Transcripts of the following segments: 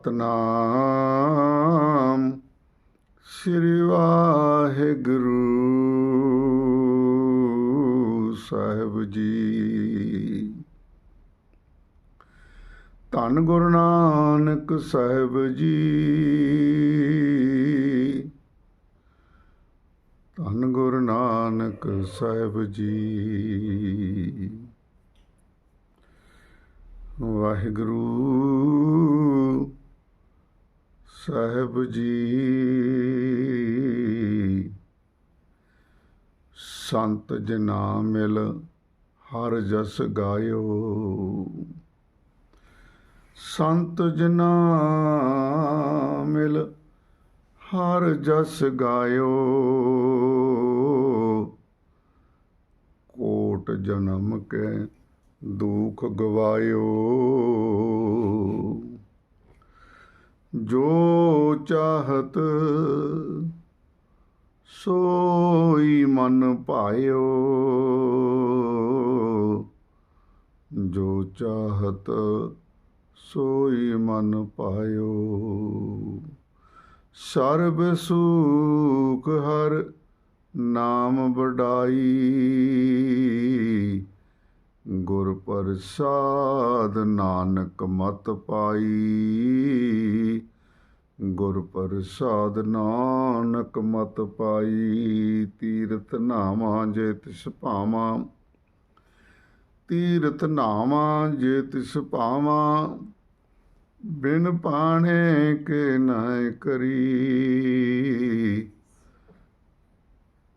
ਸਤਨਾਮ ਸ੍ਰੀ ਵਾਹਿਗੁਰੂ ਸਾਹਿਬ ਜੀ। ਧੰਨ ਗੁਰੂ ਨਾਨਕ ਸਾਹਿਬ ਜੀ। ਧੰਨ ਗੁਰੂ ਨਾਨਕ ਸਾਹਿਬ ਜੀ। ਵਾਹਿਗੁਰੂ ਸਾਹਿਬ ਜੀ। ਸੰਤ ਜਨਾ ਮਿਲ ਹਰ ਜਸ ਗਾਇਓ। ਸੰਤ ਜਨਾ ਮਿਲ ਹਰ ਜਸ ਗਾਇਓ। ਕੋਟ ਜਨਮ ਕੇ ਦੁਖ ਗਵਾਇਓ। ਜੋ ਚਾਹਤ ਸੋਈ ਮਨ ਭਾਇਓ। ਜੋ ਚਾਹਤ ਸੋਈ ਮਨ ਪਾਇਓ ਸਰਬ ਸੁਖ ਹਰ ਨਾਮ ਵਡਾਈ। ਗੁਰ ਪ੍ਰਸਾਦ ਨਾਨਕ ਮਤ ਪਾਈ। ਗੁਰ ਪ੍ਰਸਾਦ ਨਾਨਕ ਮਤ ਪਾਈ, ਤੀਰਥ ਨਾਮਾ ਜੇ ਤਿਸ ਭਾਵਾਂ। ਤੀਰਥ ਨਾਮਾ ਜੇ ਤਿਸ ਭਾਵਾਂ, ਬਿਨ ਪਾਣੇ ਕੇ ਨਾ ਕਰੀ।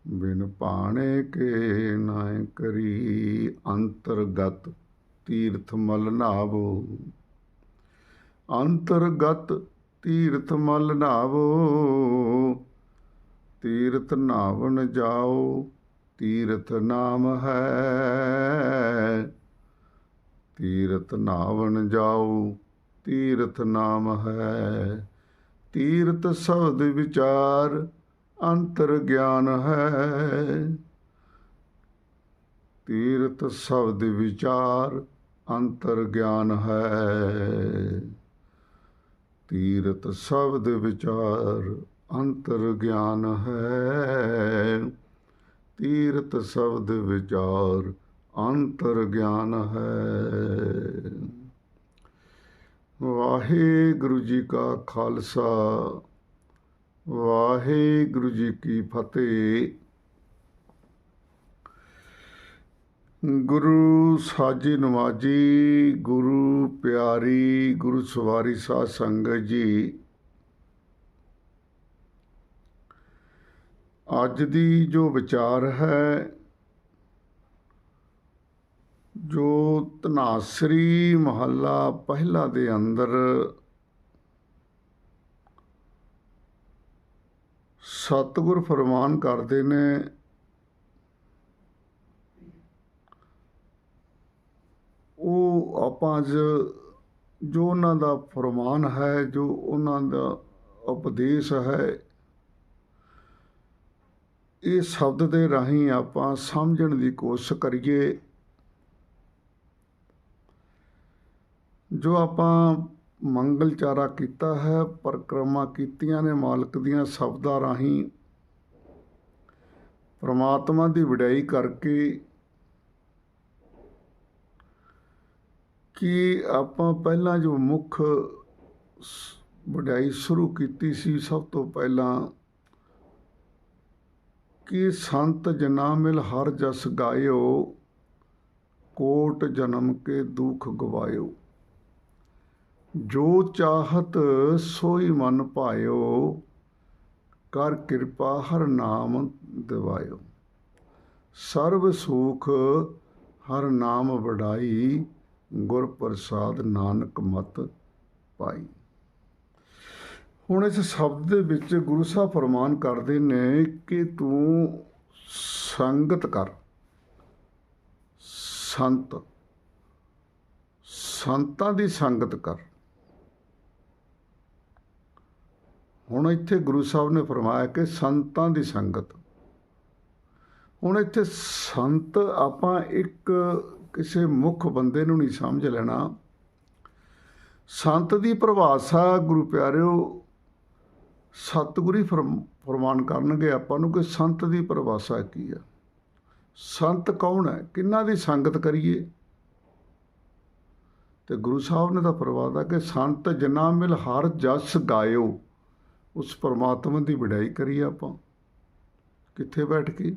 ਬਿਨ ਪਾਣੇ ਕੇ ਨਾ ਕਰੀ ਅੰਤਰਗਤ ਤੀਰਥ ਮਲ ਨਾਵੋ। ਅੰਤਰਗਤ ਤੀਰਥ ਮਲ ਨਾਵੋ। ਤੀਰਥ ਨਾਵਨ ਜਾਓ, ਤੀਰਥ ਨਾਮ ਹੈ। ਤੀਰਥ ਨਾਵਨ ਜਾਓ, ਤੀਰਥ ਨਾਮ ਹੈ। ਤੀਰਥ ਸ਼ਬਦ ਵਿਚਾਰ ਅੰਤਰ ਗਿਆਨ ਹੈ। ਤੀਰਥ ਸ਼ਬਦ ਵਿਚਾਰ ਅੰਤਰ ਗਿਆਨ ਹੈ। ਤੀਰਥ ਸ਼ਬਦ ਵਿਚਾਰ ਅੰਤਰ ਗਿਆਨ ਹੈ। ਤੀਰਥ ਸ਼ਬਦ ਵਿਚਾਰ ਅੰਤਰ ਗਿਆਨ ਹੈ। ਵਾਹਿਗੁਰੂ ਜੀ ਕਾ ਖਾਲਸਾ। ਵਾਹਿਗੁਰੂ ਜੀ ਕੀ ਫਤਿਹ। ਗੁਰੂ ਸਾਜੀ ਨਵਾਜੀ ਗੁਰੂ ਪਿਆਰੀ, ਗੁਰੂ ਸਵਾਰੀ ਸਾਧ ਸੰਗਤ ਜੀ, ਅੱਜ ਦੀ ਜੋ ਵਿਚਾਰ ਹੈ, ਜੋ ਤਨਾਸਰੀ ਮਹੱਲਾ ਪਹਿਲਾ ਦੇ ਅੰਦਰ ਸਤਿਗੁਰ ਫਰਮਾਨ ਕਰਦੇ ਨੇ, ਉਹ ਆਪਾਂ ਅੱਜ ਜੋ ਉਹਨਾਂ ਦਾ ਫਰਮਾਨ ਹੈ, ਜੋ ਉਹਨਾਂ ਦਾ ਉਪਦੇਸ਼ ਹੈ, ਇਹ ਸ਼ਬਦ ਦੇ ਰਾਹੀਂ ਆਪਾਂ ਸਮਝਣ ਦੀ ਕੋਸ਼ਿਸ਼ ਕਰੀਏ। ਜੋ ਆਪਾਂ ਮੰਗਲ ਚਾਰਾ ਕੀਤਾ ਹੈ, ਪਰਕਰਮਾ ਕੀਤੀਆਂ ਨੇ ਮਾਲਕ ਦੀਆਂ ਸ਼ਬਦਾਂ ਰਾਹੀਂ। ਪ੍ਰਮਾਤਮਾ ਦੀ ਵਿਡਾਈ ਕਰਕੇ ਕਿ ਆਪਾਂ ਪਹਿਲਾਂ ਜੋ ਮੁੱਖ ਵਡਾਈ ਸ਼ੁਰੂ ਕੀਤੀ ਸੀ, ਸਭ ਤੋਂ ਪਹਿਲਾਂ ਕਿ ਸੰਤ ਜਨਾ ਮਿਲ ਹਰ ਜਸ ਗਾਇਓ, ਕੋਟ ਜਨਮ ਕੇ ਦੁੱਖ ਗਵਾਇਓ। ਜੋ ਚਾਹਤ ਸੋਈ ਮਨ ਭਾਇਓ ਕਰ ਕਿਰਪਾ ਹਰ ਨਾਮ ਦਿਵਾਇਓ। ਸਰਬ ਸੁਖ ਹਰ ਨਾਮ ਵਡਾਈ, ਗੁਰ ਪ੍ਰਸਾਦ ਨਾਨਕ ਮਤ ਪਾਈ। ਹੁਣ ਇਸ ਸ਼ਬਦ ਦੇ ਵਿੱਚ ਗੁਰੂ ਸਾਹਿਬ ਫਰਮਾਨ ਕਰਦੇ ਨੇ ਕਿ ਤੂੰ ਸੰਗਤ ਕਰ। ਸੰਤ। ਸੰਤਾਂ ਦੀ ਸੰਗਤ ਕਰ। ਹੁਣ ਇੱਥੇ ਗੁਰੂ ਸਾਹਿਬ ਨੇ ਫਰਮਾਇਆ ਕਿ ਸੰਤਾਂ ਦੀ ਸੰਗਤ। ਹੁਣ ਇੱਥੇ ਸੰਤ ਆਪਾਂ ਇੱਕ ਕਿਸੇ ਮੁੱਖ ਬੰਦੇ ਨੂੰ ਨਹੀਂ ਸਮਝ ਲੈਣਾ। ਸੰਤ ਦੀ ਪਰਿਭਾਸ਼ਾ ਗੁਰੂ ਪਿਆਰਿਓ, ਸਤਿਗੁਰੀ ਫਰਮ- ਫਰਮਾਨ ਕਰਨਗੇ ਆਪਾਂ ਨੂੰ ਕਿ ਸੰਤ ਦੀ ਪਰਿਭਾਸ਼ਾ ਕੀ ਆ। ਸੰਤ ਕੌਣ ਹੈ? ਕਿੰਨਾਂ ਦੀ ਸੰਗਤ ਕਰੀਏ? ਤੇ ਗੁਰੂ ਸਾਹਿਬ ਨੇ ਤਾਂ ਫਰਮਾਇਆ ਕਿ ਸੰਤ ਜਨਾ ਮਿਲ ਹਰ ਜਸ ਗਾਇਓ। ਉਸ ਪਰਮਾਤਮਾ ਦੀ ਵਡਿਆਈ ਕਰੀਏ ਆਪਾਂ। ਕਿੱਥੇ ਬੈਠ ਕੇ?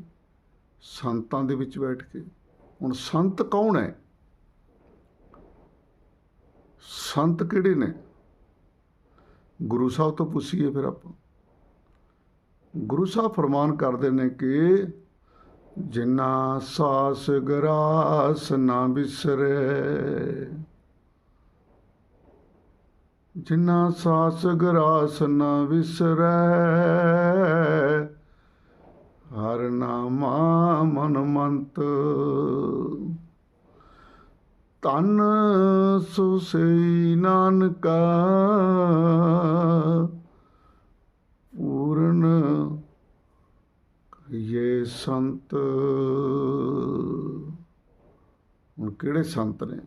ਸੰਤਾਂ ਦੇ ਵਿੱਚ ਬੈਠ ਕੇ। ਹੁਣ ਸੰਤ ਕੌਣ ਹੈ? ਸੰਤ ਕਿਹੜੇ ਨੇ? ਗੁਰੂ ਸਾਹਿਬ ਤੋਂ ਪੁੱਛੀਏ ਫਿਰ ਆਪਾਂ। ਗੁਰੂ ਸਾਹਿਬ ਫਰਮਾਨ ਕਰਦੇ ਨੇ ਕਿ ਜਿਨਾ ਸਾਸ ਗਰਾਸ ਨਾ ਵਿਸਰੇ ਜਿਨਾ ਸਾਸ ਗਰਾਸ ਨਾ ਵਿਸਰੈ, ਹਰ ਨਾਮਾ ਮਨ ਮੰਤ। ਤਨ ਸੁਸਈ ਨਾਨਕਾ, ਪੂਰਨ ਇਹ ਸੰਤ। ਹੁਣ ਕਿਹੜੇ ਸੰਤ ਨੇ?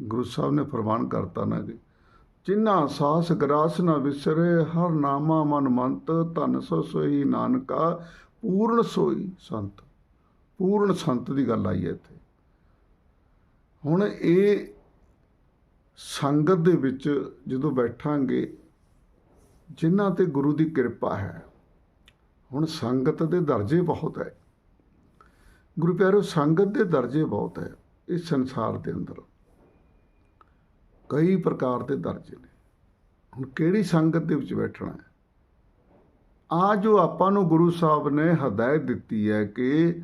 ਗੁਰੂ ਸਾਹਿਬ ਨੇ ਫਰਮਾਨ ਕਰਤਾ ਨਾ ਕਿ ਜਿਨ੍ਹਾਂ ਸਾਸ ਗਰਾਸ ਨਾ ਵਿਸਰੇ, ਹਰ ਨਾਮਾ ਮਨ ਮੰਤ ਤਨ ਸੋ ਸੋਈ ਨਾਨਕਾ, ਪੂਰਨ ਸੋਈ ਸੰਤ। ਪੂਰਨ ਸੰਤ ਦੀ ਗੱਲ ਆਈ ਹੈ ਇੱਥੇ। ਹੁਣ ਇਹ ਸੰਗਤ ਦੇ ਵਿੱਚ ਜਦੋਂ ਬੈਠਾਂਗੇ, ਜਿਨ੍ਹਾਂ ਤੇ ਗੁਰੂ ਦੀ ਕਿਰਪਾ ਹੈ, ਹੁਣ ਸੰਗਤ ਦੇ ਦਰਜੇ ਬਹੁਤ ਹੈ। ਗੁਰੂ ਪਿਆਰੋ, ਸੰਗਤ ਦੇ ਦਰਜੇ ਬਹੁਤ ਹੈ ਇਸ ਸੰਸਾਰ ਦੇ ਅੰਦਰ। ਕਈ ਪ੍ਰਕਾਰ ਦੇ ਦਰਜੇ ਨੇ। ਹੁਣ ਕਿਹੜੀ ਸੰਗਤ ਦੇ ਵਿੱਚ ਬੈਠਣਾ ਹੈ? ਆ ਜੋ ਆਪਾਂ ਨੂੰ ਗੁਰੂ ਸਾਹਿਬ ਨੇ ਹਦਾਇਤ ਦਿੱਤੀ ਹੈ ਕਿ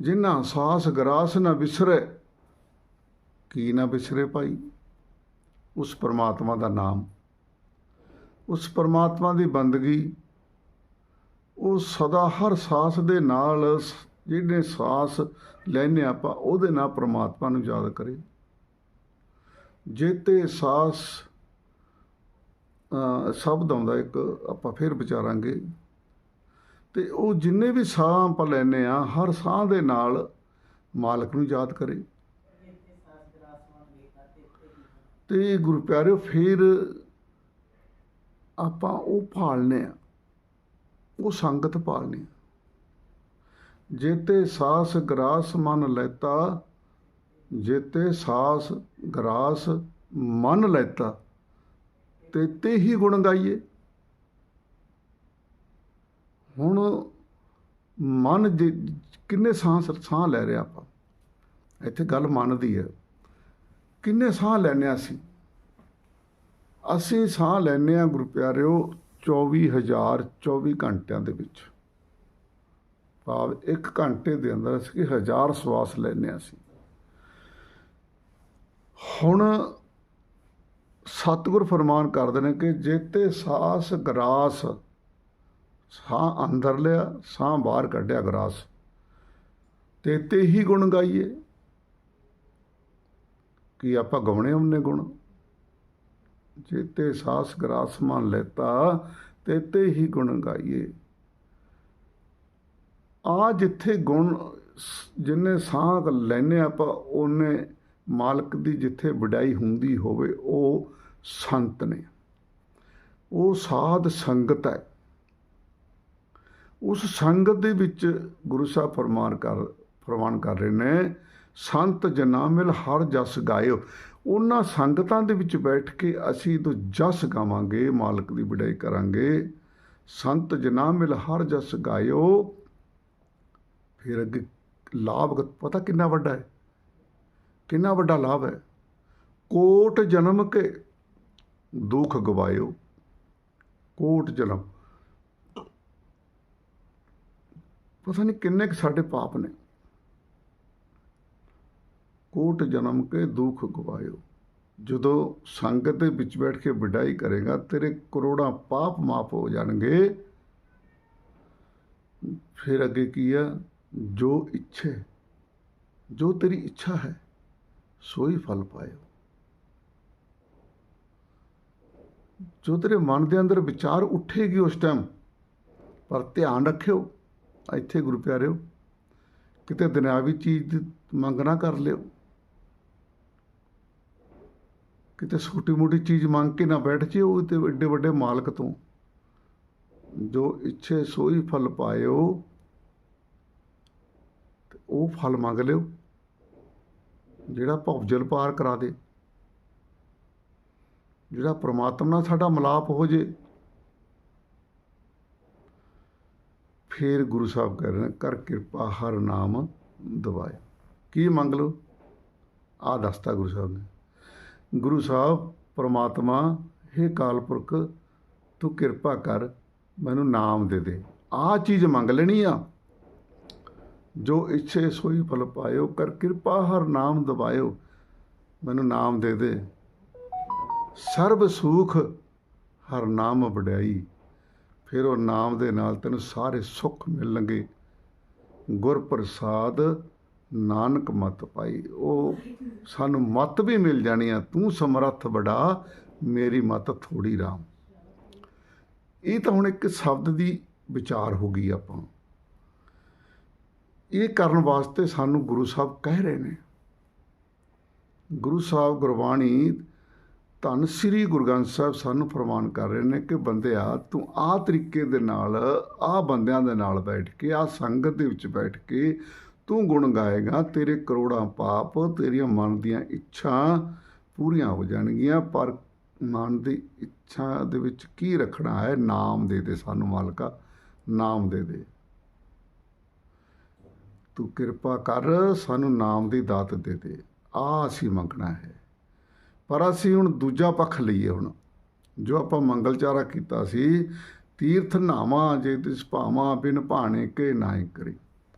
ਜਿਨ੍ਹਾਂ ਸਾਸ ਗਰਾਸ ਨਾ ਵਿਸਰੇ, ਕੀ ਨਾ ਵਿਸਰੇ ਭਾਈ? ਉਸ ਪਰਮਾਤਮਾ ਦਾ ਨਾਮ, ਉਸ ਪਰਮਾਤਮਾ ਦੀ ਬੰਦਗੀ, ਉਹ ਸਦਾ ਹਰ ਸਾਸ ਦੇ ਨਾਲ ਸ- ਜਿਹੜੇ ਸਾਸ ਲੈਨੇ ਆਪਾਂ, ਉਹਦੇ ਨਾਲ ਪਰਮਾਤਮਾ ਨੂੰ ਯਾਦ ਕਰੇ। ਜੇਤੇ ਸਾਸ ਸ਼ਬਦ ਆਉਂਦਾ ਇੱਕ ਆਪਾਂ ਫਿਰ ਵਿਚਾਰਾਂਗੇ। ਤੇ ਉਹ ਜਿੰਨੇ ਵੀ ਸਾਹ ਆਪਾਂ ਲੈਨੇ ਆ ਹਰ ਸਾਹ ਦੇ ਨਾਲ ਮਾਲਕ ਨੂੰ ਯਾਦ ਕਰੇ। ਤੇ ਗੁਰੂ ਪਿਆਰਿਓ, ਫਿਰ ਆਪਾਂ ਉਹ ਭਾਲਨੇ ਆ ਉਹ ਸੰਗਤ ਭਾਲਨੀ ਆ। ਜੇਤੇ ਸਾਸ ਗਰਾਸ ਮਨ ਲੈਤਾ ਜੇਤੇ ਸਾਸ ਗਰਾਸ ਮਨ ਲੈਤਾ ਤੇ ਹੀ ਗੁਣ ਗਾਈਏ। ਹੁਣ ਮਨ ਜੇ- ਕਿੰਨੇ ਸਾਹ ਸਾਹ ਲੈ ਰਿਹਾ ਆਪਾਂ? ਇੱਥੇ ਗੱਲ ਮਨ ਦੀ ਹੈ। ਕਿੰਨੇ ਸਾਹ ਲੈਨੇ ਆ ਅਸੀਂ? ਅਸੀਂ ਸਾਹ ਲੈਨੇ ਆ ਗੁਰੂ ਪਿਆਰਿਓ 24000 24 ਘੰਟਿਆਂ ਦੇ ਵਿੱਚ। ਭਾਵ 1 ਘੰਟੇ ਦੇ ਅੰਦਰ ਅਸੀਂ ਹਜ਼ਾਰ ਸਵਾਸ ਲੈਨੇ ਆ ਅਸੀਂ। ਹੁਣ ਸਤਿਗੁਰ ਫਰਮਾਨ ਕਰਦੇ ਨੇ ਕਿ ਜੇਤੇ ਸਾਸ ਗਰਾਸ, ਸਾਹ ਅੰਦਰ ਲਿਆ, ਸਾਹ ਬਾਹਰ ਕੱਢਿਆ ਗਰਾਸ। ਤੇ ਹੀ ਗੁਣ ਗਾਈਏ। ਕਿ ਆਪਾਂ ਗਵਣੇ ਉਹਨੇ ਗੁਣ? ਜੇਤੇ ਸਾਸ ਗਰਾਸ ਮਨ ਲੈਤਾ, ਤੇ ਹੀ ਗੁਣ ਗਾਈਏ। ਆ ਜਿੱਥੇ ਗੁਣ, ਜਿੰਨੇ ਸਾਹ ਲੈਨੇ ਆਪਾਂ ਉਹਨੇ ਮਾਲਕ ਦੀ ਜਿੱਥੇ ਵਡਾਈ ਹੁੰਦੀ ਹੋਵੇ, ਉਹ ਸੰਤ ਨੇ। ਉਹ ਸਾਧ ਸੰਗਤ ਹੈ। ਉਸ ਸੰਗਤ ਦੇ ਵਿੱਚ ਗੁਰੂ ਸਾਹਿਬ ਫਰਮਾਨ ਕਰ ਫਰਮਾਨ ਕਰ ਰਹੇ ਨੇ, ਸੰਤ ਜਨਾ ਮਿਲ ਹਰ ਜਸ ਗਾਇਓ। ਉਹਨਾਂ ਸੰਗਤਾਂ ਦੇ ਵਿੱਚ ਬੈਠ ਕੇ ਅਸੀਂ ਤੋਂ ਜਸ ਗਾਵਾਂਗੇ, ਮਾਲਕ ਦੀ ਵਡਾਈ ਕਰਾਂਗੇ। ਸੰਤ ਜਨਾ ਮਿਲ ਹਰ ਜਸ ਗਾਇਓ। ਫਿਰ ਅੱਗੇ ਲਾਭ ਪਤਾ ਕਿੰਨਾ ਵੱਡਾ ਹੈ? ਕਿੰਨਾ ਵੱਡਾ ਲਾਭ ਹੈ? ਕੋਟ ਜਨਮ ਕੇ ਦੁੱਖ ਗਵਾਇਓ। ਕੋਟ ਜਨਮ। ਪਤਾ ਨਹੀਂ ਕਿੰਨੇ ਕੁ ਸਾਡੇ ਪਾਪ ਨੇ। ਕੋਟ ਜਨਮ ਕੇ ਦੁੱਖ ਗਵਾਇਓ। ਜਦੋਂ ਸੰਗਤ ਦੇ ਵਿੱਚ ਬੈਠ ਕੇ ਵਡਾਈ ਕਰੇਗਾ, ਤੇਰੇ ਕਰੋੜਾਂ ਪਾਪ ਮਾਫ ਹੋ ਜਾਣਗੇ। ਫਿਰ ਅੱਗੇ ਕੀ ਆ? ਜੋ ਇੱਛੇ, ਜੋ ਤੇਰੀ ਇੱਛਾ ਹੈ ਸੋਈ ਫਲ ਪਾਇਓ ਜੋ ਤੇਰੇ ਮਨ ਦੇ ਅੰਦਰ ਵਿਚਾਰ ਉੱਠੇਗੀ ਉਸ ਟਾਈਮ ਪਰ ਧਿਆਨ ਰੱਖਿਓ ਇੱਥੇ ਗੁਰੂ ਪਿਆਰਿਓ, ਕਿਤੇ ਦੁਨਿਆਵੀ ਚੀਜ਼ ਦੀ ਮੰਗ ਨਾ ਕਰ ਲਿਓ। ਕਿਤੇ ਛੋਟੀ ਮੋਟੀ ਚੀਜ਼ ਮੰਗ ਕੇ ਨਾ ਬੈਠ ਜੇ ਉਹ ਤੇ ਏਡੇ ਵੱਡੇ ਮਾਲਕ ਤੋਂ। ਜੋ ਇੱਛੇ ਸੋਈ ਫਲ ਪਾਇਓ ਉਹ ਫਲ ਮੰਗ ਲਿਓ। ਜਿਹੜਾ ਭਵਜਲ ਪਾਰ ਕਰਾ ਦੇ। ਜਿਹੜਾ ਪ੍ਰਮਾਤਮਾ ਨਾਲ ਸਾਡਾ ਮਿਲਾਪ ਹੋ ਜੇ। ਫਿਰ ਗੁਰੂ ਸਾਹਿਬ ਕਹਿ ਰਹੇ ਨੇ, ਕਰ ਕਿਰਪਾ, ਹਰ ਨਾਮ ਦਵਾਏ ਕੀ ਮੰਗ ਲਓ? ਆ ਦੱਸਤਾ ਗੁਰੂ ਸਾਹਿਬ ਨੇ। ਗੁਰੂ ਸਾਹਿਬ, ਪ੍ਰਮਾਤਮਾ, ਹੇ ਕਾਲਪੁਰਖ ਤੂੰ ਕਿਰਪਾ ਕਰ, ਮੈਨੂੰ ਨਾਮ ਦੇ ਦੇ। ਆ ਚੀਜ਼ ਮੰਗ ਲੈਣੀ ਆ। ਜੋ ਇੱਛੇ ਸੋਈ ਫਲ ਪਾਇਓ, ਕਰ ਕਿਰਪਾ ਹਰ ਨਾਮ ਦਵਾਇਓ। ਮੈਨੂੰ ਨਾਮ ਦੇ ਦੇ। ਸਰਬ ਸੁਖ ਹਰ ਨਾਮ ਵਡਿਆਈ। ਫਿਰ ਉਹ ਨਾਮ ਦੇ ਨਾਲ ਤੈਨੂੰ ਸਾਰੇ ਸੁੱਖ ਮਿਲਣਗੇ ਗੁਰ ਪ੍ਰਸਾਦ ਨਾਨਕ ਮਤ ਪਾਈ। ਉਹ ਸਾਨੂੰ ਮਤ ਵੀ ਮਿਲ ਜਾਣੀ ਆ। ਤੂੰ ਸਮਰੱਥ ਬੜਾ ਮੇਰੀ ਮਤ ਥੋੜੀ ਰਾਮ। ਇਹ ਤਾਂ ਹੁਣ ਇੱਕ ਸ਼ਬਦ ਦੀ ਵਿਚਾਰ ਹੋ ਗਈ ਆਪਾਂ ਇਹ ਕਰਨ ਵਾਸਤੇ ਸਾਨੂੰ ਗੁਰੂ ਸਾਹਿਬ ਕਹਿ ਰਹੇ ਨੇ। ਗੁਰੂ ਸਾਹਿਬ ਗੁਰਬਾਣੀ ਧੰਨ ਸ੍ਰੀ ਗੁਰੂ ਗ੍ਰੰਥ ਸਾਹਿਬ ਸਾਨੂੰ ਫਰਮਾਨ ਕਰ ਰਹੇ ਨੇ ਕਿ ਬੰਦਿਆ ਤੂੰ ਆਹ ਤਰੀਕੇ ਦੇ ਨਾਲ ਆਹ ਬੰਦਿਆਂ ਦੇ ਨਾਲ ਬੈਠ ਕੇ ਆਹ ਸੰਗਤ ਦੇ ਵਿੱਚ ਬੈਠ ਕੇ ਤੂੰ ਗੁਣ ਗਾਏਗਾ, ਤੇਰੇ ਕਰੋੜਾਂ ਪਾਪ, ਤੇਰੀਆਂ ਮਨ ਦੀਆਂ ਇੱਛਾ ਪੂਰੀਆਂ ਹੋ ਜਾਣਗੀਆਂ, ਪਰ ਮਨ ਦੀ ਇੱਛਾ ਦੇ ਵਿੱਚ ਕੀ ਰੱਖਣਾ ਹੈ? ਨਾਮ ਦੇ ਦੇ ਸਾਨੂੰ ਮਾਲਕਾ, ਨਾਮ ਦੇ ਦੇ। ਤੂੰ ਕਿਰਪਾ ਕਰ, ਸਾਨੂੰ ਨਾਮ ਦੀ ਦਾਤ ਦੇ ਦੇ। ਆ ਅਸੀਂ ਮੰਗਣਾ ਹੈ। ਪਰ ਅਸੀਂ ਹੁਣ ਦੂਜਾ ਪੱਖ ਲਈਏ ਹੁਣ। ਜੋ ਆਪਾਂ ਮੰਗਲਚਾਰਾ ਕੀਤਾ ਸੀ, ਤੀਰਥ ਨਾਮਾ ਜੇ ਤਿਸ ਭਾਵਾਂ ਬਿਨ ਭਾਣੇ ਕੇ ਨਾਇ ਕਰੀ।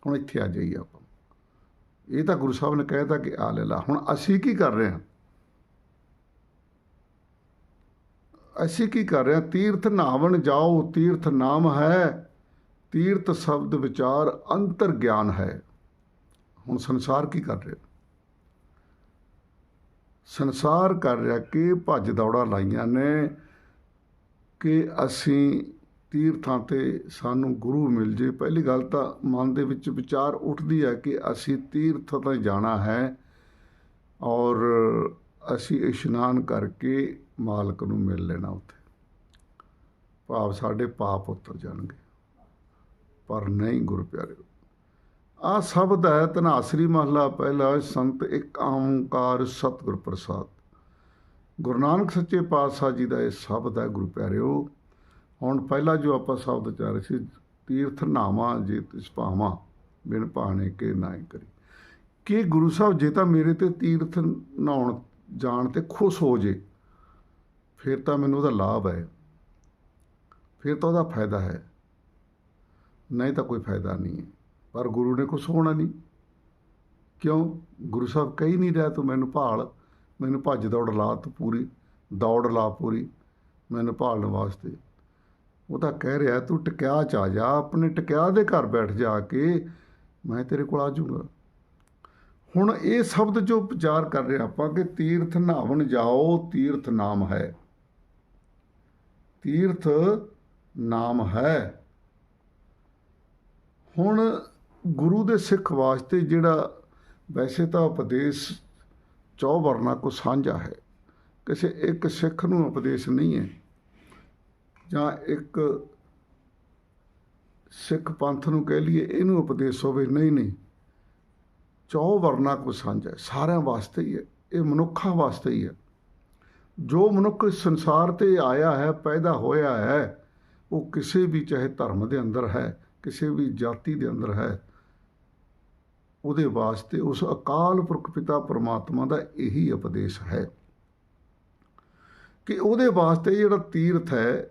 ਹੁਣ ਇੱਥੇ ਆ ਜਾਈਏ ਆਪਾਂ। ਇਹ ਤਾਂ ਗੁਰੂ ਸਾਹਿਬ ਨੇ ਕਹਿਤਾ ਕਿ ਆ ਲੈ ਲਾ। ਹੁਣ ਅਸੀਂ ਕੀ ਕਰ ਰਹੇ ਹਾਂ? ਅਸੀਂ ਕੀ ਕਰ ਰਹੇ ਹਾਂ? ਤੀਰਥ ਨਾਵਣ ਜਾਓ। ਤੀਰਥ ਨਾਮ ਹੈ। ਤੀਰਥ ਸ਼ਬਦ ਵਿਚਾਰ ਅੰਤਰ ਗਿਆਨ ਹੈ। ਹੁਣ ਸੰਸਾਰ ਕੀ ਕਰ ਰਿਹਾ? ਸੰਸਾਰ ਕਰ ਰਿਹਾ ਕਿ ਭੱਜ ਦੌੜਾ ਲਾਈਆਂ ਨੇ ਕਿ ਅਸੀਂ ਤੀਰਥਾਂ ਤੇ ਸਾਨੂੰ ਗੁਰੂ ਮਿਲ ਜੇ। ਪਹਿਲੀ ਗੱਲ ਤਾਂ ਮਨ ਦੇ ਵਿੱਚ ਵਿਚਾਰ ਉੱਠਦੀ ਹੈ ਕਿ ਅਸੀਂ ਤੀਰਥ ਤੇ ਜਾਣਾ ਹੈ ਔਰ ਅਸੀਂ ਇਸ਼ਨਾਨ ਕਰਕੇ ਮਾਲਕ ਨੂੰ ਮਿਲ ਲੈਣਾ ਉੱਥੇ। ਭਾਵ ਸਾਡੇ ਪਾਪ ਉਤਰ ਜਾਣਗੇ। ਪਰ ਨਹੀਂ ਗੁਰੂ ਪਿਆਰਿਓ ਆ ਸ਼ਬਦ ਹੈ ਤਨਾਸਰੀ ਮਹਲਾ, ਪਹਿਲਾ ਸੰਤ ਇੱਕ ਓੰਕਾਰ ਸਤਿਗੁਰ ਪ੍ਰਸਾਦ। ਗੁਰੂ ਨਾਨਕ ਸੱਚੇ ਪਾਤਸ਼ਾਹ ਜੀ ਦਾ ਇਹ ਸ਼ਬਦ ਹੈ ਗੁਰੂ ਪਿਆਰਿਓ। ਹੁਣ ਪਹਿਲਾ ਜੋ ਆਪਾਂ ਸ਼ਬਦ ਚਾਹ ਰਹੇ ਸੀ, ਤੀਰਥ ਨਾਵਾਂ ਜੇ ਤਿਸ ਭਾਵਾਂ, ਬਿਨ ਭਾਣੇ ਕੇ ਨਾਇ ਕਰੀ। ਕਿ ਗੁਰੂ ਸਾਹਿਬ ਜੇ ਤਾਂ ਮੇਰੇ ਤੇ ਤੀਰਥ ਨਹਾਉਣ ਜਾਣ ਤੇ ਖੁਸ਼ ਹੋ ਜੇ, ਫਿਰ ਤਾਂ ਮੈਨੂੰ ਉਹਦਾ ਲਾਭ ਹੈ। ਫਿਰ ਤਾਂ ਉਹਦਾ ਫਾਇਦਾ ਹੈ। ਨਹੀਂ ਤਾਂ ਕੋਈ ਫਾਇਦਾ ਨਹੀਂ ਹੈ। ਪਰ ਗੁਰੂ ਨੇ ਕੁਛ ਹੋਣਾ ਨਹੀਂ। ਕਿਉਂ? ਗੁਰੂ ਸਾਹਿਬ ਕਹੀ ਨਹੀਂ ਰਿਹਾ, ਤੂੰ ਮੈਨੂੰ ਭਾਲ। ਮੈਨੂੰ ਭੱਜ ਦੌੜ ਲਾ ਤੂੰ ਪੂਰੀ, ਦੌੜ ਲਾ ਪੂਰੀ। ਮੈਨੂੰ ਭਾਲਣ ਵਾਸਤੇ। ਉਹ ਤਾਂ ਕਹਿ ਰਿਹਾ, ਤੂੰ ਟਕਿਆ ਚ ਆ ਜਾ, ਆਪਣੇ ਟਕਿਆ ਦੇ ਘਰ ਬੈਠ ਜਾ ਕੇ ਮੈਂ ਤੇਰੇ ਕੋਲ ਆ ਜਾਊਂਗਾ। ਹੁਣ ਇਹ ਸ਼ਬਦ ਜੋ ਵਿਚਾਰ ਕਰ ਰਹੇ ਆਪਾਂ ਕਿ ਤੀਰਥ ਨਹਾਵਣ ਜਾਓ, ਤੀਰਥ ਨਾਮ ਹੈ। ਤੀਰਥ ਨਾਮ ਹੈ। ਹੁਣ ਗੁਰੂ ਦੇ ਸਿੱਖ ਵਾਸਤੇ ਜਿਹੜਾ ਵੈਸੇ ਤਾਂ ਉਪਦੇਸ਼ ਚੌ ਵਰਨਾ ਕੋ ਸਾਂਝਾ ਹੈ, ਕਿਸੇ ਇੱਕ ਸਿੱਖ ਨੂੰ ਉਪਦੇਸ਼ ਨਹੀਂ ਹੈ ਜਾਂ ਇੱਕ ਸਿੱਖ ਪੰਥ ਨੂੰ ਕਹਿ ਲਈਏ ਇਹਨੂੰ ਉਪਦੇਸ਼ ਹੋਵੇ, ਨਹੀਂ ਨਹੀਂ। ਚੌ ਵਰਨਾ ਕੋ ਸਾਂਝਾ ਸਾਰਿਆਂ ਵਾਸਤੇ ਹੀ ਹੈ, ਇਹ ਮਨੁੱਖਾਂ ਵਾਸਤੇ ਹੀ ਹੈ। ਜੋ ਮਨੁੱਖ ਸੰਸਾਰ ਤੇ ਆਇਆ ਹੈ, ਪੈਦਾ ਹੋਇਆ ਹੈ, ਉਹ ਕਿਸੇ ਵੀ ਚਾਹੇ ਧਰਮ ਦੇ ਅੰਦਰ ਹੈ, ਕਿਸੇ ਵੀ ਜਾਤੀ ਦੇ ਅੰਦਰ ਹੈ ਉਹਦੇ ਵਾਸਤੇ ਉਸ ਅਕਾਲ ਪੁਰਖ ਪਿਤਾ ਪਰਮਾਤਮਾ ਦਾ ਇਹੀ ਉਪਦੇਸ਼ ਹੈ ਕਿ ਉਹਦੇ ਵਾਸਤੇ ਜਿਹੜਾ ਤੀਰਥ ਹੈ,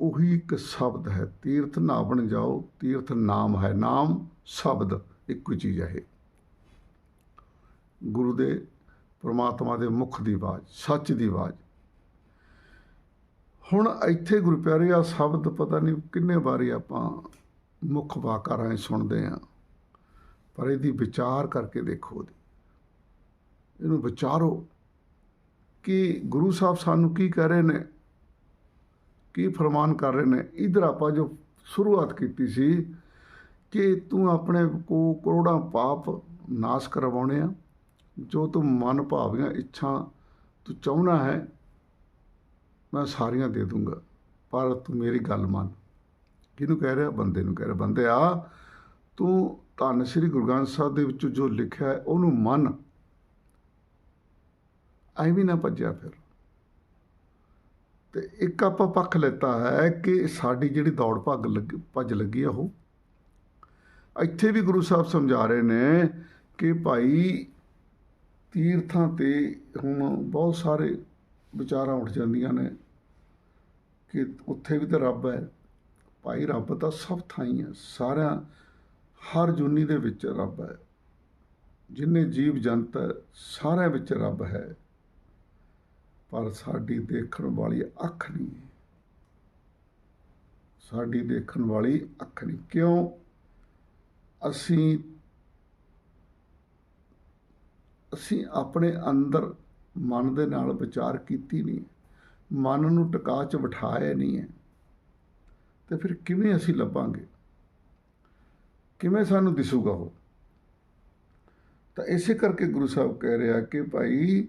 ਉਹੀ ਇੱਕ ਸ਼ਬਦ ਹੈ। ਤੀਰਥ ਨਾ ਬਣ ਜਾਓ, ਤੀਰਥ ਨਾਮ ਹੈ। ਨਾਮ, ਸ਼ਬਦ, ਇੱਕੋ ਹੀ ਚੀਜ਼ ਹੈ ਇਹ। ਗੁਰੂ ਦੇ, ਪਰਮਾਤਮਾ ਦੇ ਮੁਖ ਦੀ ਆਵਾਜ਼, ਸੱਚ ਦੀ ਆਵਾਜ਼। ਹੁਣ ਇੱਥੇ ਗੁਰੂ ਪਿਆਰੇ ਆ ਸ਼ਬਦ ਪਤਾ ਨਹੀਂ ਕਿੰਨੇ ਵਾਰੀ ਆਪਾਂ ਮੁੱਖ ਵਾਕਾਂ ਰਾਹੀਂ ਸੁਣਦੇ ਆ ਪਰ ਇਹਦੀ ਵਿਚਾਰ ਕਰਕੇ ਦੇਖੋ ਉਹਦੀ। ਇਹਨੂੰ ਵਿਚਾਰੋ ਕਿ ਗੁਰੂ ਸਾਹਿਬ ਸਾਨੂੰ ਕੀ ਕਹਿ ਰਹੇ ਨੇ, ਕੀ ਫਰਮਾਨ ਕਰ ਰਹੇ ਨੇ। ਇਧਰ ਆਪਾਂ ਜੋ ਸ਼ੁਰੂਆਤ ਕੀਤੀ ਸੀ ਕਿ ਤੂੰ ਆਪਣੇ ਕੋ ਕਰੋੜਾਂ ਪਾਪ ਨਾਸ਼ ਕਰਵਾਉਣੇ ਆ, ਜੋ ਤੂੰ ਮਨ ਭਾਵੀਆਂ ਇੱਛਾ ਤੂੰ ਚਾਹਣਾ ਹੈ, ਮੈਂ ਸਾਰੀਆਂ ਦੇ ਦੂੰਗਾ, ਪਰ ਤੂੰ ਮੇਰੀ ਗੱਲ ਮੰਨ। ਕਿਹਨੂੰ ਕਹਿ ਰਿਹਾ? ਬੰਦੇ ਨੂੰ ਕਹਿ ਰਿਹਾ, ਬੰਦੇ ਆ, ਤੂੰ ਧੰਨ ਸ੍ਰੀ ਗੁਰੂ ਗ੍ਰੰਥ ਸਾਹਿਬ ਦੇ ਵਿੱਚ ਜੋ ਲਿਖਿਆ ਹੈ, ਉਹਨੂੰ ਮੰਨ। ਐਵੇਂ ਨਾ ਭੱਜਿਆ ਫਿਰ। ਤੇ ਇੱਕ ਆਪਾਂ ਪੱਖ ਲੈਤਾ ਹੈ ਕਿ ਸਾਡੀ ਜਿਹੜੀ ਦੌੜ ਭੱਜ ਲੱਗੀ ਭੱਜ ਲੱਗੀ ਆ ਉਹ। ਇੱਥੇ ਵੀ ਗੁਰੂ ਸਾਹਿਬ ਸਮਝਾ ਰਹੇ ਨੇ ਕਿ ਭਾਈ ਤੀਰਥਾਂ ਤੇ ਹੁਣ ਬਹੁਤ ਸਾਰੇ ਵਿਚਾਰਾਂ ਉੱਠ ਜਾਂਦੀਆਂ ਨੇ ਕਿ ਉੱਥੇ ਵੀ ਤਾਂ ਰੱਬ ਹੈ। ਭਾਈ ਰੱਬ ਤਾਂ ਸਭ ਥਾਂ ਹੀ ਹੈ ਸਾਰਿਆਂ ਹਰ ਜੁਨੀ ਦੇ ਵਿੱਚ ਰੱਬ ਹੈ। ਜਿੰਨੇ ਜੀਵ ਜੰਤ ਹੈ, ਸਾਰਿਆਂ ਵਿੱਚ ਰੱਬ ਹੈ। ਪਰ ਸਾਡੀ ਦੇਖਣ ਵਾਲੀ ਅੱਖ ਨਹੀਂ ਹੈ। ਸਾਡੀ ਦੇਖਣ ਵਾਲੀ ਅੱਖ ਨਹੀਂ। ਕਿਉਂ? ਅਸੀਂ ਅਸੀਂ ਆਪਣੇ ਅੰਦਰ ਮਨ ਦੇ ਨਾਲ ਵਿਚਾਰ ਕੀਤੀ ਨਹੀਂ। ਮਨ ਨੂੰ ਟਿਕਾ ਚ ਬਿਠਾਇਆ ਨਹੀਂ ਹੈ। ਤੇ ਫਿਰ ਕਿਵੇਂ ਅਸੀਂ ਲੱਭਾਂਗੇ? ਕਿਵੇਂ ਸਾਨੂੰ ਦਿਸੂਗਾ ਉਹ? ਤਾਂ ਇਸੇ ਕਰਕੇ ਗੁਰੂ ਸਾਹਿਬ ਕਹਿ ਰਿਹਾ ਕਿ ਭਾਈ,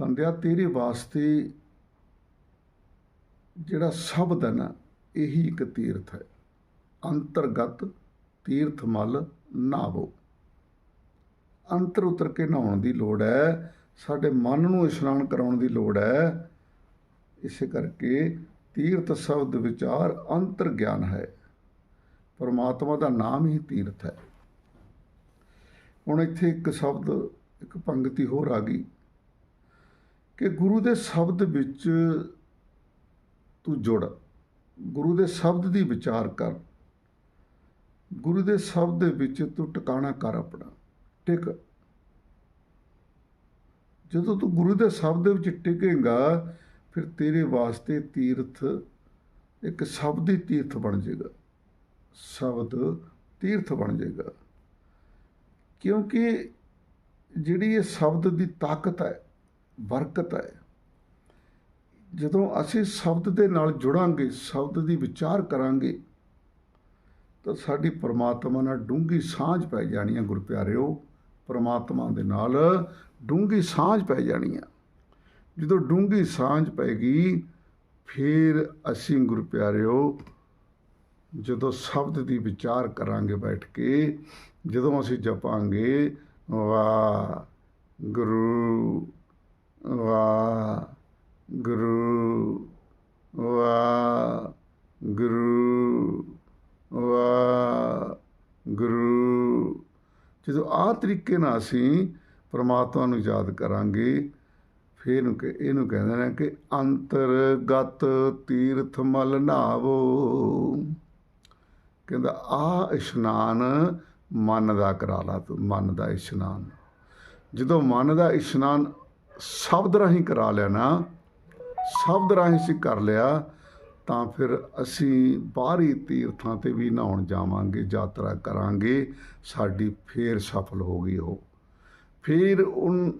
ਬੰਦਿਆ, ਤੇਰੇ ਵਾਸਤੇ ਜਿਹੜਾ ਸ਼ਬਦ ਹੈ ਨਾ, ਇਹੀ ਇੱਕ ਤੀਰਥ ਹੈ। ਅੰਤਰਗਤ ਤੀਰਥ ਮਲ ਨਾਵੋ। ਅੰਤਰ ਉਤਰ ਕੇ ਨਹਾਉਣ ਦੀ ਲੋੜ ਹੈ, ਸਾਡੇ ਮਨ ਨੂੰ ਇਸ਼ਨਾਨ ਕਰਾਉਣ ਦੀ ਲੋੜ ਹੈ। ਇਸੇ ਕਰਕੇ ਤੀਰਥ ਸ਼ਬਦ ਵਿਚਾਰ ਅੰਤਰ ਗਿਆਨ ਹੈ। ਪਰਮਾਤਮਾ ਦਾ ਨਾਮ ਹੀ ਤੀਰਥ ਹੈ। ਹੁਣ ਇੱਥੇ ਇੱਕ ਸ਼ਬਦ, ਇੱਕ ਪੰਗਤੀ ਹੋਰ ਆ ਗਈ ਕਿ ਗੁਰੂ ਦੇ ਸ਼ਬਦ ਵਿੱਚ ਤੂੰ ਜੁੜ। ਗੁਰੂ ਦੇ ਸ਼ਬਦ ਦੀ ਵਿਚਾਰ ਕਰ। ਗੁਰੂ ਦੇ ਸ਼ਬਦ ਦੇ ਵਿੱਚ ਤੂੰ ਟਿਕਾਣਾ ਕਰ ਆਪਣਾ। ਟਿਕ ਜਦੋਂ ਤੂੰ ਗੁਰੂ ਦੇ ਸ਼ਬਦ ਦੇ ਵਿੱਚ ਟਿਕੇਗਾ, ਫਿਰ ਤੇਰੇ ਵਾਸਤੇ ਤੀਰਥ ਇੱਕ ਸ਼ਬਦੀ ਤੀਰਥ ਬਣ ਜਾਏਗਾ। ਸ਼ਬਦ ਤੀਰਥ ਬਣ ਜਾਏਗਾ। ਕਿਉਂਕਿ ਜਿਹੜੀ ਇਹ ਸ਼ਬਦ ਦੀ ਤਾਕਤ ਹੈ, ਬਰਕਤ ਹੈ, ਜਦੋਂ ਅਸੀਂ ਸ਼ਬਦ ਦੇ ਨਾਲ ਜੁੜਾਂਗੇ, ਸ਼ਬਦ ਦੀ ਵਿਚਾਰ ਕਰਾਂਗੇ, ਤਾਂ ਸਾਡੀ ਪਰਮਾਤਮਾ ਨਾਲ ਡੂੰਗੀ ਸਾਂਝ ਪੈ ਜਾਣੀ ਹੈ, ਗੁਰਪਿਆਰਿਓ। ਪਰਮਾਤਮਾ ਦੇ ਨਾਲ ਡੂੰਗੀ ਸਾਂਝ ਪੈ ਜਾਣੀ ਹੈ। ਜਦੋਂ ਡੂੰਗੀ ਸਾਂਝ ਪੈਗੀ ਫਿਰ ਅਸੀਂ ਗੁਰਪਿਆਰਿਓ ਜਦੋਂ ਸ਼ਬਦ ਦੀ ਵਿਚਾਰ ਕਰਾਂਗੇ ਬੈਠ ਕੇ, ਜਦੋਂ ਅਸੀਂ ਜਪਾਂਗੇ ਵਾਹ ਗੁਰੂ ਵਾ ਗੁਰੂ ਵਾ ਗੁਰੂ ਵਾਹ ਗੁਰੂ ਜਦੋਂ ਆ ਤਰੀਕੇ ਨਾਲ ਅਸੀਂ ਪਰਮਾਤਮਾ ਨੂੰ ਯਾਦ ਕਰਾਂਗੇ, ਫਿਰ ਇਹਨੂੰ ਕਿ ਇਹਨੂੰ ਕਹਿੰਦੇ ਨੇ ਕਿ ਅੰਤਰਗਤ ਤੀਰਥ ਮਲ ਨਾਵੋ। ਕਹਿੰਦਾ, ਆਹ ਇਸ਼ਨਾਨ ਮਨ ਦਾ ਕਰਾ ਲਾ ਤੂੰ, ਮਨ ਦਾ ਇਸ਼ਨਾਨ। ਜਦੋਂ ਮਨ ਦਾ ਇਸ਼ਨਾਨ ਸ਼ਬਦ ਰਾਹੀਂ ਕਰਾ ਲਿਆ ਨਾ, ਸ਼ਬਦ ਰਾਹੀਂ ਅਸੀਂ ਕਰ ਲਿਆ, ਤਾਂ ਫਿਰ ਅਸੀਂ ਬਾਹਰੀ ਤੀਰਥਾਂ ਤੇ ਵੀ ਨਹਾਉਣ ਜਾਵਾਂਗੇ, ਯਾਤਰਾ ਕਰਾਂਗੇ, ਸਾਡੀ ਫੇਰ ਸਫਲ ਹੋ ਗਈ ਉਹ। ਫਿਰ ਉਨ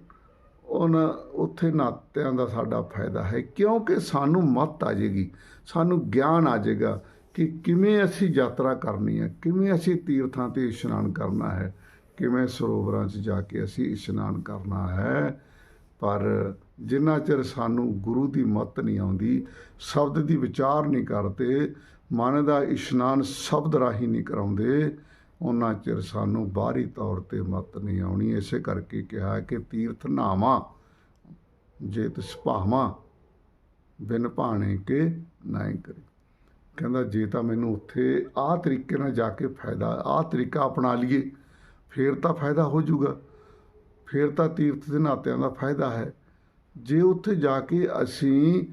ਉਨ ਉੱਥੇ ਨਾਤਿਆਂ ਦਾ ਸਾਡਾ ਫਾਇਦਾ ਹੈ, ਕਿਉਂਕਿ ਸਾਨੂੰ ਮਤ ਆ ਜਾਏਗੀ, ਸਾਨੂੰ ਗਿਆਨ ਆ ਜਾਏਗਾ ਕਿ ਕਿਵੇਂ ਅਸੀਂ ਯਾਤਰਾ ਕਰਨੀ ਹੈ, ਕਿਵੇਂ ਅਸੀਂ ਤੀਰਥਾਂ ਤੇ ਇਸ਼ਨਾਨ ਕਰਨਾ ਹੈ, ਕਿਵੇਂ ਸਰੋਵਰਾਂ 'ਚ ਜਾ ਕੇ ਅਸੀਂ ਇਸ਼ਨਾਨ ਕਰਨਾ ਹੈ। ਪਰ ਜਿੰਨਾ ਚਿਰ ਸਾਨੂੰ ਗੁਰੂ ਦੀ ਮੱਤ ਨਹੀਂ ਆਉਂਦੀ, ਸ਼ਬਦ ਦੀ ਵਿਚਾਰ ਨਹੀਂ ਕਰਦੇ, ਮਨ ਦਾ ਇਸ਼ਨਾਨ ਸ਼ਬਦ ਰਾਹੀਂ ਨਹੀਂ ਕਰਾਉਂਦੇ, ਉਹਨਾਂ ਚਿਰ ਸਾਨੂੰ ਬਾਹਰੀ ਤੌਰ ਤੇ ਮਤ ਨਹੀਂ ਆਉਣੀ। ਇਸੇ ਕਰਕੇ ਕਿਹਾ ਕਿ ਤੀਰਥ ਨਾਵਾ ਜੇ ਤਿਸ ਭਾਵਾਂ, ਬਿਨ ਭਾਣੇ ਕੇ ਨਾਇ ਕਰੇ। ਕਹਿੰਦਾ ਜੇ ਤਾਂ ਮੈਨੂੰ ਉੱਥੇ ਆਹ ਤਰੀਕੇ ਨਾਲ ਜਾ ਕੇ ਫਾਇਦਾ, ਆਹ ਤਰੀਕਾ ਅਪਣਾ ਲਈਏ, ਫੇਰ ਤਾਂ ਫਾਇਦਾ ਹੋ ਜਾਊਗਾ। ਫੇਰ ਤਾਂ ਤੀਰਥ ਦੇ ਨਾਤਿਆਂ ਦਾ ਫਾਇਦਾ ਹੈ। ਜੇ ਉੱਥੇ ਜਾ ਕੇ ਅਸੀਂ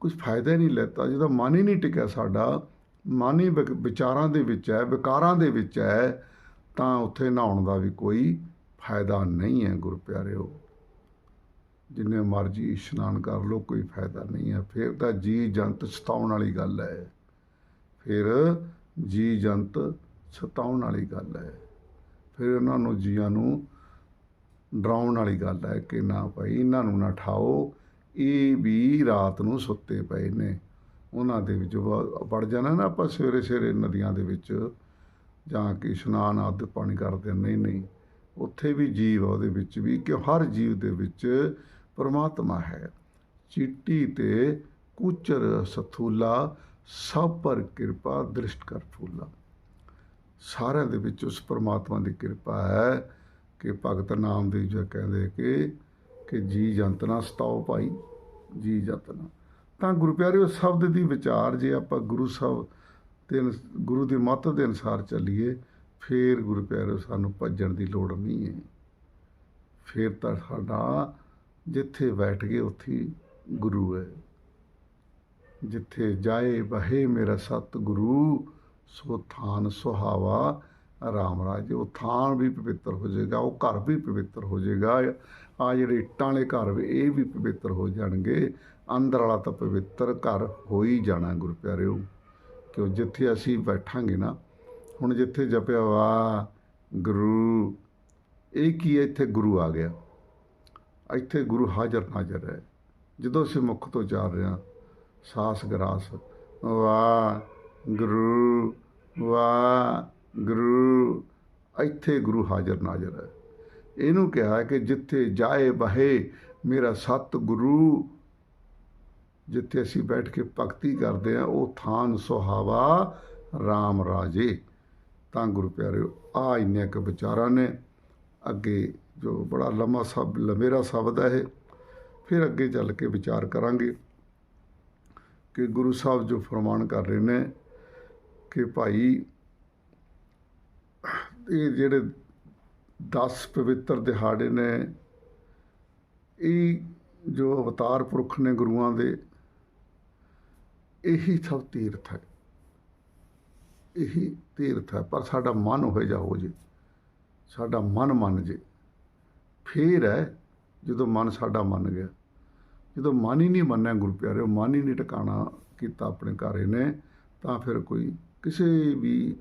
ਕੁਝ ਫਾਇਦਾ ਹੀ ਨਹੀਂ ਲੈਤਾ, ਜਿਹਦਾ ਮਨ ਹੀ ਨਹੀਂ ਟਿਕਿਆ ਸਾਡਾ, ਮਨ ਹੀ ਵਿਕ- ਵਿਚਾਰਾਂ ਦੇ ਵਿੱਚ ਹੈ, ਵਿਕਾਰਾਂ ਦੇ ਵਿੱਚ ਹੈ, ਤਾਂ ਉੱਥੇ ਨਹਾਉਣ ਦਾ ਵੀ ਕੋਈ ਫਾਇਦਾ ਨਹੀਂ ਹੈ ਗੁਰ ਪਿਆਰਿਓ ਜਿੰਨੇ ਮਰਜ਼ੀ ਇਸ਼ਨਾਨ ਕਰ ਲੋ ਕੋਈ ਫਾਇਦਾ ਨਹੀਂ ਹੈ। ਫਿਰ ਤਾਂ ਜੀ ਜੰਤ ਸਤਾਉਣ ਵਾਲੀ ਗੱਲ ਹੈ। ਫਿਰ ਜੀ ਜੰਤ ਸਤਾਉਣ ਵਾਲੀ ਗੱਲ ਹੈ। ਫਿਰ ਉਹਨਾਂ ਨੂੰ ਜੀਆਂ ਨੂੰ ਡਰਾਉਣ ਵਾਲੀ ਗੱਲ ਹੈ ਕਿ ਨਾ ਭਾਈ, ਇਹਨਾਂ ਨੂੰ ਨਾ ਠਾਓ। ਇਹ ਵੀ ਰਾਤ ਨੂੰ ਸੁੱਤੇ ਪਏ ਨੇ। ਉਹਨਾਂ ਦੇ ਵਿੱਚ ਵੜ ਜਾਣਾ ਨਾ ਆਪਾਂ ਸਵੇਰੇ ਸਵੇਰੇ ਨਦੀਆਂ ਦੇ ਵਿੱਚ, ਜਾਂ ਕਿ ਇਸ਼ਨਾਨ ਆਦਿ ਪਾਣੀ ਕਰਦੇ ਨਹੀਂ ਨਹੀਂ। ਉੱਥੇ ਵੀ ਜੀਵ ਆ, ਉਹਦੇ ਵਿੱਚ ਵੀ ਕਿ ਹਰ ਜੀਵ ਦੇ ਵਿੱਚ ਪਰਮਾਤਮਾ ਹੈ। ਚੀਟੀ ਤੇ ਕੂਚਰ ਸਥੂਲਾ, ਸਭ ਪਰ ਕਿਰਪਾ ਦ੍ਰਿਸ਼ਟ ਕਰ ਫੂਲਾ। ਸਾਰਿਆਂ ਦੇ ਵਿੱਚ ਉਸ ਪਰਮਾਤਮਾ ਦੀ ਕਿਰਪਾ ਹੈ ਕਿ ਭਗਤ ਨਾਮਦੇਵ ਜੀ ਕਹਿੰਦੇ ਕਿ ਕਿ ਜੀ ਜੰਤਨਾ ਸਤਾਓ ਭਾਈ, ਜੀ ਜੰਤਨਾ। ਤਾਂ ਗੁਰੂ ਪਿਆਰਿਓ ਸ਼ਬਦ ਦੀ ਵਿਚਾਰ ਜੇ ਆਪਾਂ ਗੁਰੂ ਸਾਹਿਬ ਦੇ ਅਨੁ- ਗੁਰੂ ਦੀ ਮੱਤ ਦੇ ਅਨੁਸਾਰ ਚੱਲੀਏ, ਫੇਰ ਗੁਰੂ ਪਿਆਰਿਓ, ਸਾਨੂੰ ਭੱਜਣ ਦੀ ਲੋੜ ਨਹੀਂ ਹੈ। ਫੇਰ ਤਾਂ ਸਾਡਾ ਜਿੱਥੇ ਬੈਠ ਗਏ ਉੱਥੇ ਗੁਰੂ ਹੈ। ਜਿੱਥੇ ਜਾਏ ਬਹੇ ਮੇਰਾ ਸਤ ਗੁਰੂ ਸੋ ਥਾਨ ਸੁਹਾਵਾ ਰਾਮ ਰਾਜ। ਉਹ ਥਾਨ ਵੀ ਪਵਿੱਤਰ ਹੋ ਜਾਏਗਾ, ਉਹ ਘਰ ਵੀ ਪਵਿੱਤਰ ਹੋ ਜਾਏਗਾ। ਆ ਜਿਹੜੇ ਇੱਟਾਂ ਵਾਲੇ ਘਰ ਵੀ, ਇਹ ਵੀ ਪਵਿੱਤਰ ਹੋ ਜਾਣਗੇ। ਅੰਦਰ ਵਾਲਾ ਤਾਂ ਪਵਿੱਤਰ ਘਰ ਹੋ ਹੀ ਜਾਣਾ ਗੁਰੂ ਪਿਆਰਿਓ ਕਿ ਜਿੱਥੇ ਅਸੀਂ ਬੈਠਾਂਗੇ ਨਾ, ਹੁਣ ਜਿੱਥੇ ਜਪਿਆ ਵਾ ਗੁਰੂ, ਇਹ ਕੀ ਹੈ? ਇੱਥੇ ਗੁਰੂ ਆ ਗਿਆ। ਇੱਥੇ ਗੁਰੂ ਹਾਜ਼ਰ ਨਾਜ਼ਰ ਹੈ। ਜਦੋਂ ਅਸੀਂ ਮੁਖ ਤੋਂ ਚਾਰ ਰਹੇ ਹਾਂ, ਸਾਸ ਗਰਾਸ ਵਾ ਗੁਰੂ ਵਾ ਗੁਰੂ ਇੱਥੇ ਗੁਰੂ ਹਾਜ਼ਰ ਨਾਜ਼ਰ ਹੈ। ਇਹਨੂੰ ਕਿਹਾ ਕਿ ਜਿੱਥੇ ਜਾਏ ਬਹੇ ਮੇਰਾ ਸਤ ਗੁਰੂ ਜਿੱਥੇ ਅਸੀਂ ਬੈਠ ਕੇ ਭਗਤੀ ਕਰਦੇ ਆ ਉਹ ਥਾਨ ਸੁਹਾਵਾ RAM ਰਾਜੇ। ਤਾਂ ਗੁਰੂ ਪਿਆਰਿਓ ਆ ਇੰਨੇ ਕੁ ਵਿਚਾਰਾਂ ਨੇ। ਅੱਗੇ ਜੋ ਬੜਾ ਲੰਮਾ ਸਬ, ਲੰਮੇਰਾ ਸ਼ਬਦ ਹੈ ਇਹ, ਫਿਰ ਅੱਗੇ ਚੱਲ ਕੇ ਵਿਚਾਰ ਕਰਾਂਗੇ ਕਿ ਗੁਰੂ ਸਾਹਿਬ ਜੋ ਫਰਮਾਨ ਕਰ ਰਹੇ ਨੇ ਕਿ ਭਾਈ, ਇਹ ਜਿਹੜੇ 10 ਪਵਿੱਤਰ ਦਿਹਾੜੇ ਨੇ, ਇਹ ਜੋ ਅਵਤਾਰ ਪੁਰਖ ਨੇ ਗੁਰੂਆਂ ਦੇ, ਇਹੀ ਸਭ ਤੀਰਥ ਹੈ। ਇਹੀ ਤੀਰਥ ਹੈ, ਪਰ ਸਾਡਾ ਮਨ ਹੋਏ ਜਾ ਹੋ ਜੇ, ਸਾਡਾ ਮਨ ਮੰਨ ਜੇ। ਫੇਰ ਹੈ ਜਦੋਂ ਮਨ ਸਾਡਾ ਮੰਨ ਗਿਆ। ਜਦੋਂ ਮਨ ਹੀ ਨਹੀਂ ਮੰਨਿਆ ਗੁਰੂ ਪਿਆਰਿਓ, ਮਨ ਹੀ ਨਹੀਂ ਟਿਕਾਣਾ ਕੀਤਾ ਆਪਣੇ ਘਰ ਇਹਨੇ, ਤਾਂ ਫਿਰ ਕੋਈ ਕਿਸੇ ਵੀ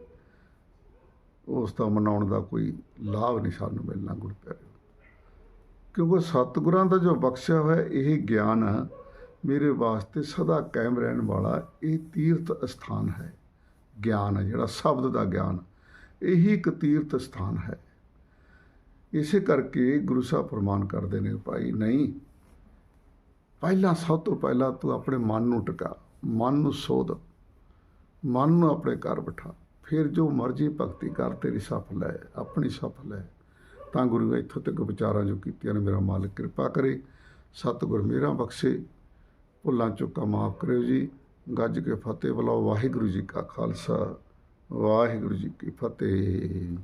ਉਸ ਦਾ ਮਨਾਉਣ ਦਾ ਕੋਈ ਲਾਭ ਨਹੀਂ ਸਾਨੂੰ ਮਿਲਣਾ ਗੁਰੂ ਪਿਆਰਿਓ। ਕਿਉਂਕਿ ਸਤਿਗੁਰਾਂ ਦਾ ਜੋ ਬਖਸ਼ਿਆ ਹੋਇਆ ਇਹ ਗਿਆਨ ਮੇਰੇ ਵਾਸਤੇ ਸਦਾ ਕਾਇਮ ਰਹਿਣ ਵਾਲਾ ਇਹ ਤੀਰਥ ਸਥਾਨ ਹੈ। ਗਿਆਨ ਹੈ ਜਿਹੜਾ, ਸ਼ਬਦ ਦਾ ਗਿਆਨ। ਇਹੀ ਇੱਕ ਤੀਰਥ ਸਥਾਨ ਹੈ। ਇਸੇ ਕਰਕੇ ਗੁਰੂ ਸਾਹਿਬ ਫਰਮਾਨ ਕਰਦੇ ਨੇ, ਭਾਈ ਨਹੀਂ, ਪਹਿਲਾਂ, ਸਭ ਤੋਂ ਪਹਿਲਾਂ ਤੂੰ ਆਪਣੇ ਮਨ ਨੂੰ ਟਿਕਾ, ਮਨ ਨੂੰ ਸੋਧ, ਮਨ ਨੂੰ ਆਪਣੇ ਘਰ ਬਿਠਾ। ਫਿਰ ਜੋ ਮਰਜ਼ੀ ਭਗਤੀ ਕਰ, ਤੇਰੀ ਸਫਲ ਹੈ ਆਪਣੀ ਸਫਲ ਹੈ ਤਾਂ ਗੁਰੂ ਇੱਥੋਂ ਤੱਕ ਵਿਚਾਰਾਂ ਜੋ ਕੀਤੀਆਂ ਨੇ, ਮੇਰਾ ਮਾਲਕ ਕਿਰਪਾ ਕਰੇ। ਸਤਿਗੁਰ ਮੇਰਾ ਬਖਸ਼ੇ, ਭੁੱਲਾਂ ਚੁੱਕਾ ਮਾਫ ਕਰਿਓ ਜੀ। ਗੱਜ ਕੇ ਫਤਿਹ ਬੁਲਾਓ, ਵਾਹਿਗੁਰੂ ਜੀ ਕਾ ਖਾਲਸਾ, ਵਾਹਿਗੁਰੂ ਜੀ ਕੀ ਫਤਿਹ।